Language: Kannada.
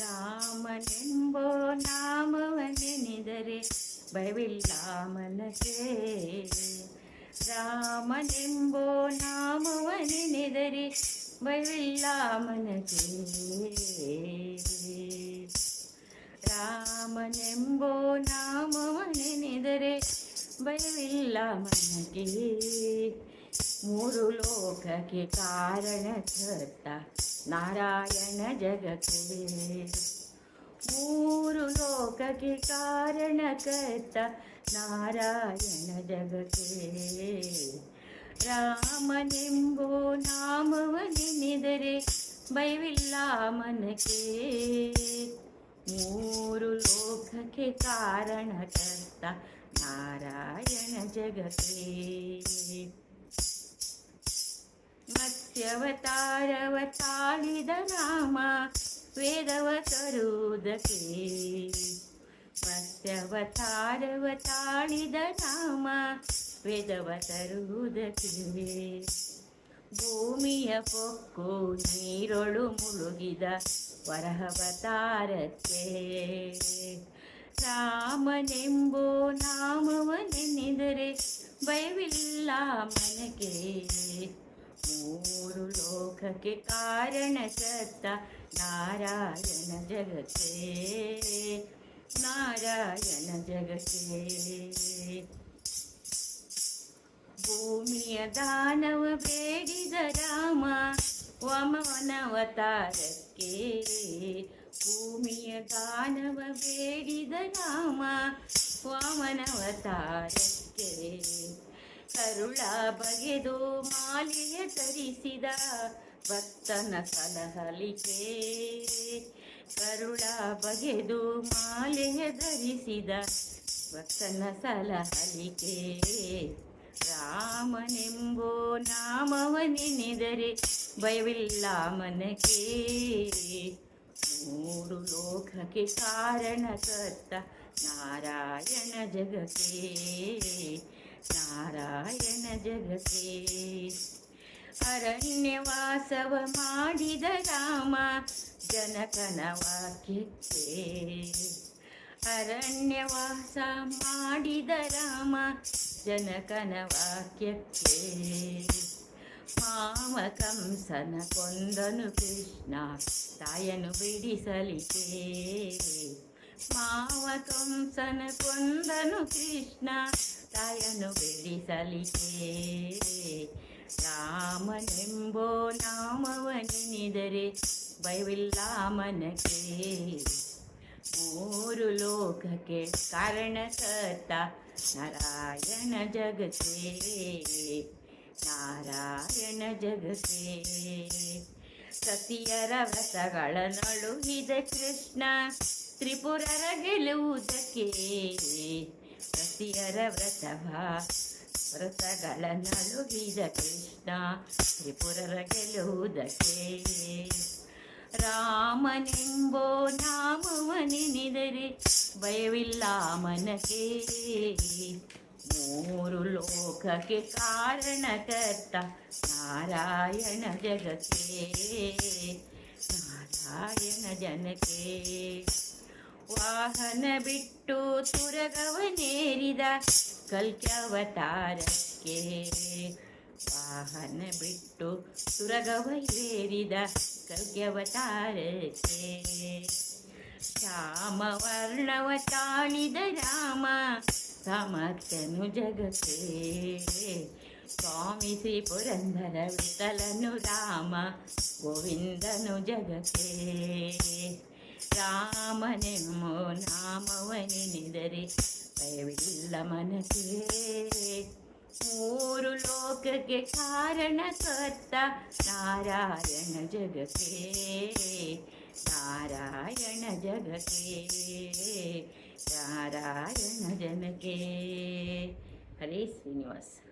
ರಾಮನೆಂಬೋ ನಾಮವನೆನೆದರೆ ಭಯವಿಲ್ಲ ಮನಕ್ಕೆ ರಾಮನೆಂಬೋ ನಾಮವನೆನೆದರೆ ಭಯವಿಲ್ಲ ಮನಕ್ಕೆ ರಾಮನೆಂಬೋ ನಾಮವನೆನೆದರೆ ಭಯವಿಲ್ಲ ಮನಕ್ಕೆ ಮೂರು ಲೋಕಕ್ಕೆ ಕಾರಣ ಕರ್ತ ನಾರಾಯಣ ಜಗಕ್ಕೆ ಮೂರು ಲೋಕಕ್ಕೆ ಕಾರಣ ಕರ್ತ ನಾರಾಯಣ ಜಗಕ್ಕೆ ರಾಮನೆಂಬೋ ನಾಮವನೆನೆದರೆ ಭಯವಿಲ್ಲ ಮನಕ್ಕೆ ಮೂರು ಲೋಕಕ್ಕೆ ಕಾರಣ ಕರ್ತ ನಾರಾಯಣ ಜಗಕ್ಕೆ ಮತ್ಸ್ಯವತಾರವ ತಾಳಿದ ರಾಮ ವೇದವ ತರುವುದಕ್ಕೆ ಸತ್ಯವತಾರವ ತಾಳಿದ ರಾಮ ವೇದವ ತರುವುದಕ್ಕೆ ಭೂಮಿಯ ಪೊಕ್ಕು, ನೀರೊಳು ಮುಳುಗಿದ ವರಹವತಾರಕ್ಕೆ. ರಾಮನೆಂಬೋ ನಾಮವನೆನೆದರೆ ಭಯವಿಲ್ಲ ಮನಗೆ ಲೋಕಕ್ಕೆ ಕಾರಣ ಸತ್ತ ನಾರಾಯಣ ಜಗಕ್ಕೆ ನಾರಾಯಣ ಜಗತ್ತೇ. ಭೂಮಿಯ ದಾನವ ಬೇಡಿದ ರಾಮ ವಮನವತಾರಕ್ಕೆ ಭೂಮಿಯ ದಾನವ ಬೇಡಿದ ರಾಮ ವಾಮನವತಾರಕ್ಕೆ ಕರುಳ ಬಗೆದು ಮಾಲೆಯ ಧರಿಸಿದ ಭಕ್ತನ ಸಲಹಲಿಕೆ ಕರುಳ ಬಗೆದು ಮಾಲೆಯ ಧರಿಸಿದ ಭಕ್ತನ ಸಲಹಲಿಕೆ ರಾಮನೆಂಬೋ ನಾಮವನೆನೆದರೆ ಭಯವಿಲ್ಲ ಮನಕ್ಕೆ. ಮೂರು ಲೋಕಕ್ಕೆ ಕಾರಣ ಕರ್ತ ನಾರಾಯಣ ಜಗಕ್ಕೆ ನಾರಾಯಣ ಜಗಕ್ಕೆ ಅರಣ್ಯವಾಸವ ಮಾಡಿದ ರಾಮ ಜನಕನ ವಾಕ್ಯಕ್ಕೆ ಅರಣ್ಯವಾಸ ಮಾಡಿದ ರಾಮ ಜನಕನ ವಾಕ್ಯಕ್ಕೆ ಮಾವ ಕಂಸನ ಕೊಂದನು ಕೃಷ್ಣ, ತಾಯನು ಬಿಡಿಸಲಿಕೆ ಮಾವ ಕಂಸನ ಕೊಂದನು ಕೃಷ್ಣ, ತಾಯನು ಬಿಡಿಸಲಿಕೆ ರಾಮನೆಂಬೋ ನಾಮವನಿದರೆ ಭಯವಿಲ್ಲ ಮನಕ್ಕೆ. ಮೂರು ಲೋಕಕ್ಕೆ ಕಾರಣ ಸತ್ತ ನಾರಾಯಣ ಜಗತ್ತೇ. ನಾರಾಯಣ ಜಗತ್ತೇ. ಸತಿಯರ ರಸಗಳ ನಳುಹಿದ ಕೃಷ್ಣ, ತ್ರಿಪುರರ ಗೆಲ್ಲುವುದಕ್ಕೆ ಸತಿಯರ ವ್ರತವ ವ್ರತಗಳ ನಳುಹಿದ ಕೃಷ್ಣ ತ್ರಿಪುರರ ಗೆಲ್ಲುವುದಕ್ಕೆ ರಾಮನೆಂಬೋ ನಾಮವನಿನಿದರೆ ಭಯವಿಲ್ಲ ಮನಕ್ಕೆ. ಮೂರು ಲೋಕಕ್ಕೆ ಕಾರಣ ಕರ್ತ ನಾರಾಯಣ ಜಗಕ್ಕೆ ನಾರಾಯಣ ಜನಕ್ಕೆ. ವಾಹನ ಬಿಟ್ಟು ತುರಗವನೇರಿದ ಕಲ್ಕ್ಯವತಾರಕ್ಕೆ ವಾಹನ ಬಿಟ್ಟು ಸುರಗವೈರೇರಿದ ಕಲ್ಕ್ಯವತಾರಕ್ಕೆ ಶ್ಯಾಮವರ್ಣವ ತಾಳಿದ ರಾಮ ಸಮರ್ಥನು ಜಗಕ್ಕೆ ಸ್ವಾಮಿ ಶ್ರೀ ಪುರಂದರ ವಿಠಲನು ರಾಮ ಗೋವಿಂದನು ಜಗಕ್ಕೆ ರಾಮನೆಮ್ಮೋ ನಾಮವನೆನೆದರೆ ಭಯವಿಲ್ಲ ಮನಸ್ಸೇ. ಮೂರು ಲೋಕಕ್ಕೆ ಕಾರಣ ಕರ್ತ ನಾರಾಯಣ ಜಗಕ್ಕೆ ನಾರಾಯಣ ಜಗಕ್ಕೆ ನಾರಾಯಣ ಜನಕ್ಕೆ. ಹರೇ ಶ್ರೀನಿವಾಸ.